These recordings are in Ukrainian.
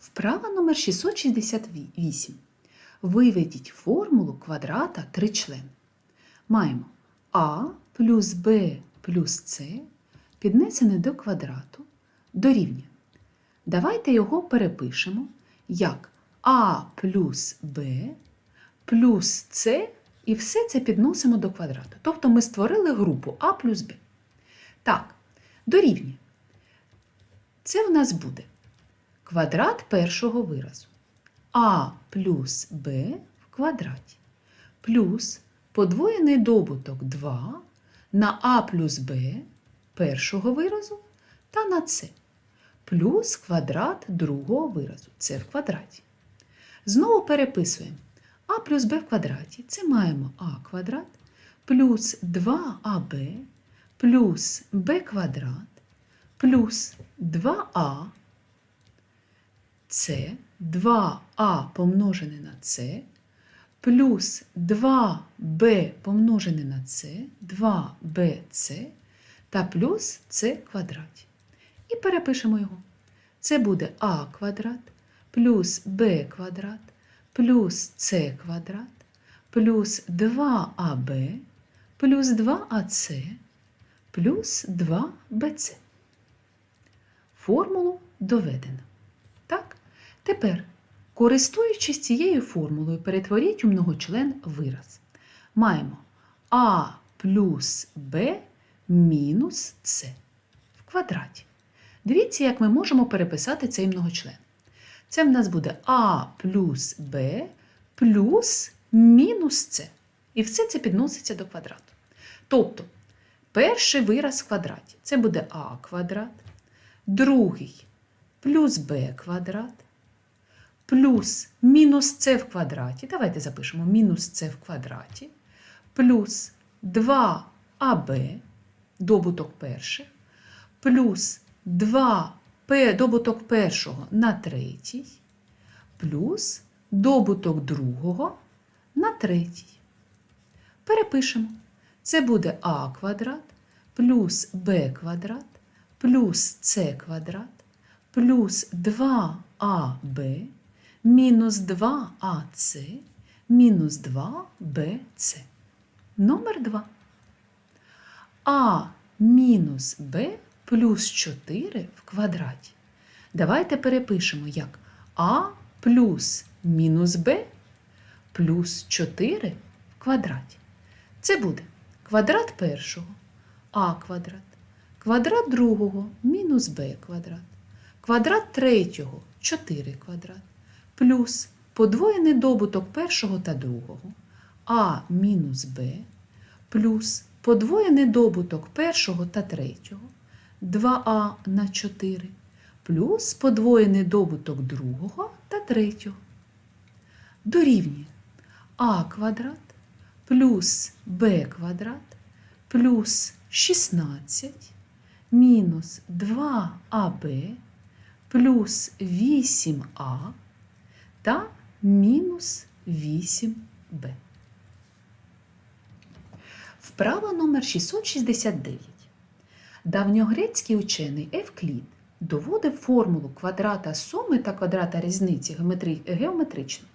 Вправа номер 668. Виведіть формулу квадрата тричлен. Маємо а плюс b плюс c піднесене до квадрату дорівнює. Давайте його перепишемо як а плюс b плюс c і все це підносимо до квадрату. Тобто ми створили групу а плюс b. Так, дорівнює. Це в нас буде квадрат першого виразу. А плюс Б в квадраті. Плюс подвоєний добуток 2 на А плюс Б першого виразу та на С. Плюс квадрат другого виразу. Це в квадраті. Знову переписуємо А плюс Б в квадраті. Це маємо А квадрат плюс 2АБ плюс Б квадрат плюс 2а це 2а помножене на С плюс 2b помножене на С, 2bc та плюс С квадраті. І перепишемо його. Це буде а квадрат плюс b квадрат плюс С квадрат плюс 2аб плюс 2ac плюс 2bc. Формулу доведено. Тепер, користуючись цією формулою, перетворіть у многочлен вираз. Маємо а плюс b мінус c в квадраті. Дивіться, як ми можемо переписати цей многочлен. Це в нас буде а плюс b плюс мінус c. І все це підноситься до квадрату. Тобто, перший вираз в квадраті це буде а квадрат, другий плюс b квадрат, плюс мінус c в квадраті. Давайте запишемо мінус c в квадраті, плюс 2аб, добуток перших, плюс 2p добуток першого на третій, плюс добуток другого на третій. Перепишемо. Це буде а квадрат плюс b квадрат плюс c квадрат плюс 2аб мінус 2ac мінус 2bc. Номер 2. А мінус b плюс 4 в квадраті. Давайте перепишемо як а плюс мінус b плюс 4 в квадраті. Це буде квадрат першого а квадрат, квадрат другого мінус b квадрат, квадрат третього 4 квадрат, плюс подвоєний добуток першого та другого а мінус b, плюс подвоєний добуток першого та третього 2а на 4, плюс подвоєний добуток другого та третього. Дорівнює а квадрат плюс b квадрат плюс 16 мінус 2аб плюс 8а та мінус 8b. Вправа номер 669. Давньогрецький учений Евклід доводив формулу квадрата суми та квадрата різниці геометрично.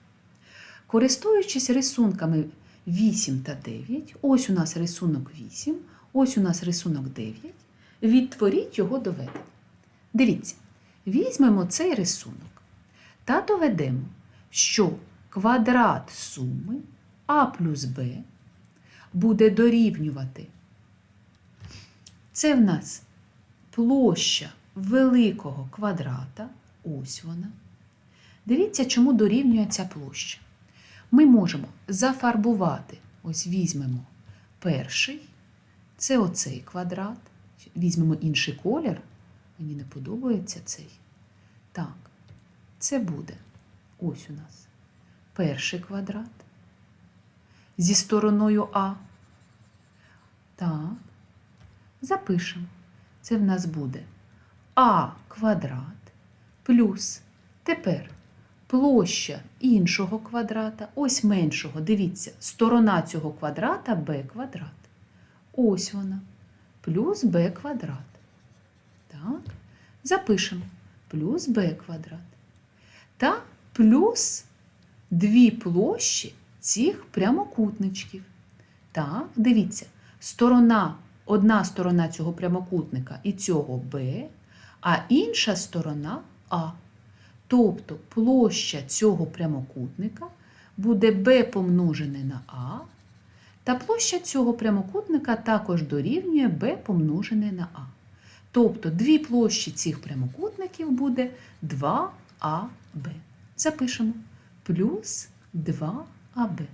Користуючись рисунками 8 та 9, ось у нас рисунок 8, ось у нас рисунок 9, відтворіть його доведення. Дивіться, візьмемо цей рисунок та доведемо, що квадрат суми а плюс b буде дорівнювати. Це в нас площа великого квадрата, ось вона. Дивіться, чому дорівнює ця площа. Ми можемо зафарбувати, ось візьмемо перший, це оцей квадрат. Візьмемо інший колір. Мені не подобається цей. Так, це буде ось у нас перший квадрат зі стороною А. Так, запишемо. Це в нас буде А квадрат плюс тепер площа іншого квадрата, ось меншого, дивіться, сторона цього квадрата b квадрат. Ось вона. Плюс b квадрат. Так, запишемо. Плюс b квадрат. та плюс дві площі цих прямокутничків. Так, дивіться, сторона, одна сторона цього прямокутника і цього Б, а інша сторона А. Тобто площа цього прямокутника буде b помножене на А, та площа цього прямокутника також дорівнює b помножене на А. Тобто дві площі цих прямокутників буде 2АБ. Запишемо плюс 2АБ.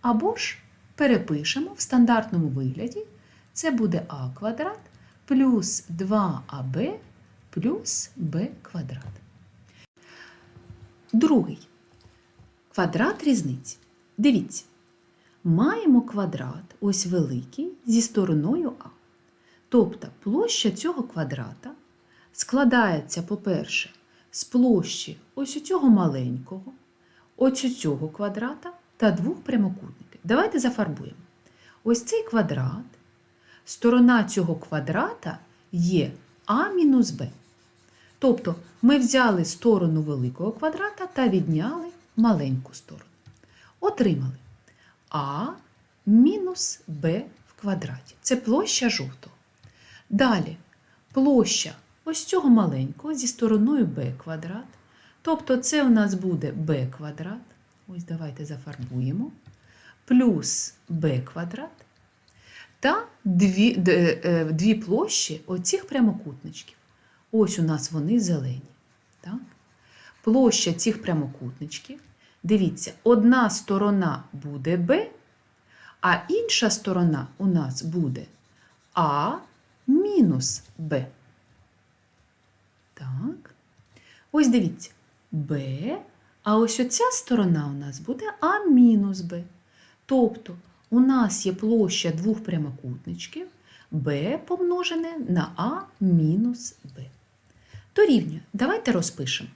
Або ж перепишемо в стандартному вигляді. Це буде А квадрат плюс 2АБ плюс Б квадрат. Другий. Квадрат різниці. Дивіться. Маємо квадрат, ось великий, зі стороною А. Тобто площа цього квадрата складається, по-перше, з площі ось у цього маленького, ось у цього квадрата та двох прямокутників. Давайте зафарбуємо. Ось цей квадрат, сторона цього квадрата є А мінус Б. Тобто ми взяли сторону великого квадрата та відняли маленьку сторону. Отримали А мінус Б в квадраті. Це площа жовтого. Далі площа ось цього маленького зі стороною b квадрат. Тобто це у нас буде b квадрат. Ось давайте зафарбуємо. Плюс b квадрат. Та дві, д- е, дві площі оцих прямокутничків. Ось у нас вони зелені. Так? Площа цих прямокутничків. Дивіться, одна сторона буде b, а інша сторона у нас буде А мінус Б. Так. Ось дивіться, Б, а ось оця сторона у нас буде А мінус Б. Тобто у нас є площа двох прямокутничків Б помножене на А мінус Б. Дорівнює. Давайте розпишемо.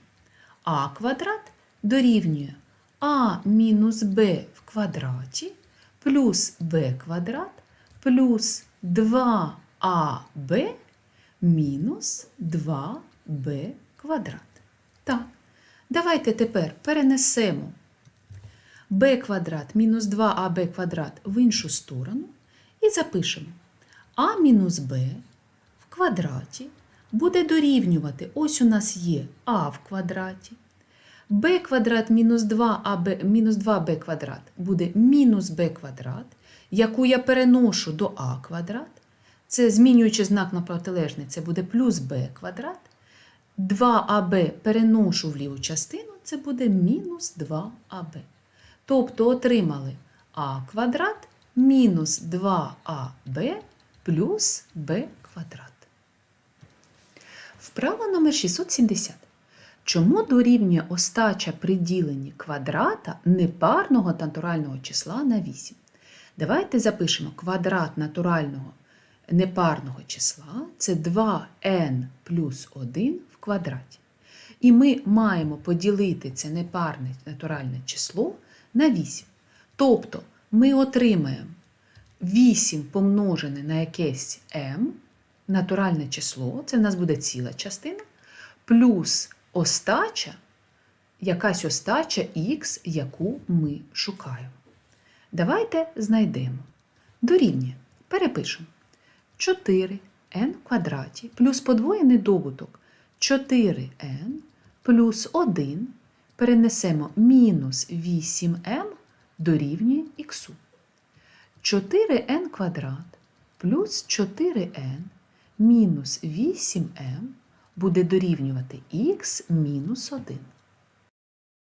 А квадрат дорівнює А мінус Б в квадраті плюс Б квадрат плюс 2АБ мінус 2Б квадрат. Так, давайте тепер перенесемо b квадрат мінус 2аб квадрат в іншу сторону і запишемо а мінус b в квадраті буде дорівнювати, ось у нас є а в квадраті, b квадрат мінус 2аб мінус 2b квадрат буде мінус b квадрат, яку я переношу до а квадрат. Це змінюючи знак на протилежний, це буде плюс b квадрат. 2аб переношу в ліву частину, це буде мінус 2аб. Тобто отримали а квадрат мінус 2аб плюс b квадрат. Вправа номер 670. Чому дорівнює остача при діленні квадрата непарного натурального числа на 8? Давайте запишемо квадрат натурального непарного числа це 2n плюс 1 в квадраті. І ми маємо поділити це непарне натуральне число на 8. Тобто ми отримаємо 8 помножене на якесь m, натуральне число, це в нас буде ціла частина, плюс остача, якась остача х, яку ми шукаємо. Давайте знайдемо. Дорівнює. Перепишемо. 4n в квадраті плюс подвоєний добуток 4n плюс 1 перенесемо мінус 8m дорівнює х. 4n квадрат плюс 4n мінус 8m буде дорівнювати х мінус 1.